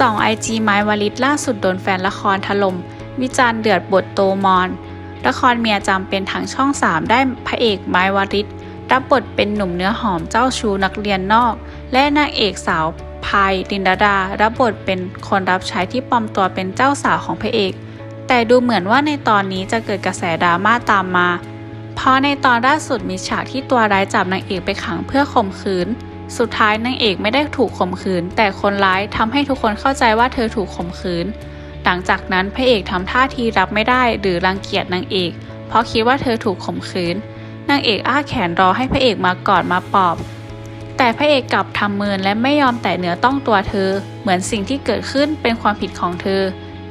2 IG ไม้วลิตล่าสุดโดนแฟนละครถล่มวิจารณ์เดือดบทโตมอน ละครเมียจำเป็นทางช่อง 3 ได้พระเอกไม้วริตรับบทเป็นหนุ่มเนื้อหอมเจ้าชู้นักเรียนนอก และนางเอกสาวพายดินดาดารับบทเป็นคนรับใช้ที่ปลอมตัวเป็นเจ้าสาวของพระเอก แต่ดูเหมือนว่าในตอนนี้จะเกิดกระแสดราม่าตามมา เพราะในตอนล่าสุดมีฉากที่ตัวร้ายจับนางเอกไปขังเพื่อข่มขืน สุดท้ายนางเอกไม่ได้ถูกข่มขืน แต่คนร้ายทำให้ทุกคนเข้าใจว่าเธอถูกข่มขืน หลังจากนั้นพระเอกทำท่าทีรับไม่ได้หรือรังเกียจนางเอก เพราะคิดว่าเธอถูกข่มขืน นางเอกอ้าแขนรอให้พระเอกมากอดมาปลอบ แต่พระเอกกลับทำเมินและไม่ยอมแตะเนื้อต้องตัวเธอ เหมือนสิ่งที่เกิดขึ้นเป็นความผิดของเธอ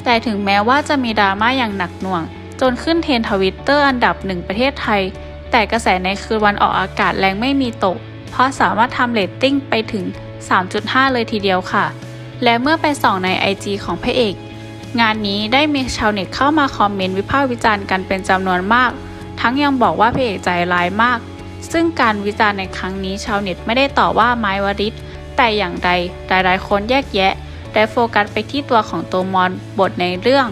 แต่ถึงแม้ว่าจะมีดราม่าอย่างหนักหน่วง จนขึ้นเทรนทวิตเตอร์อันดับหนึ่งประเทศไทย แต่กระแสในคืนวันออกอากาศแรงไม่มีตก เพราะสามารถทำเรตติ้งไปถึง 3.5 เลยทีเดียวค่ะ และเมื่อไปส่องใน IG ของพระเอก งานนี้ได้มีชาวเน็ตเข้ามาคอมเมนต์วิพากษ์วิจารณ์กันเป็นจำนวนมาก ทั้งยังบอกว่าพระเอกใจร้ายมาก ซึ่งการวิจารณ์ในครั้งนี้ชาวเน็ตไม่ได้ต่อว่าไม้วริศแต่อย่างใดหลายๆคนแยกแยะและโฟกัสไปที่ตัวของตัวมอนบทในเรื่อง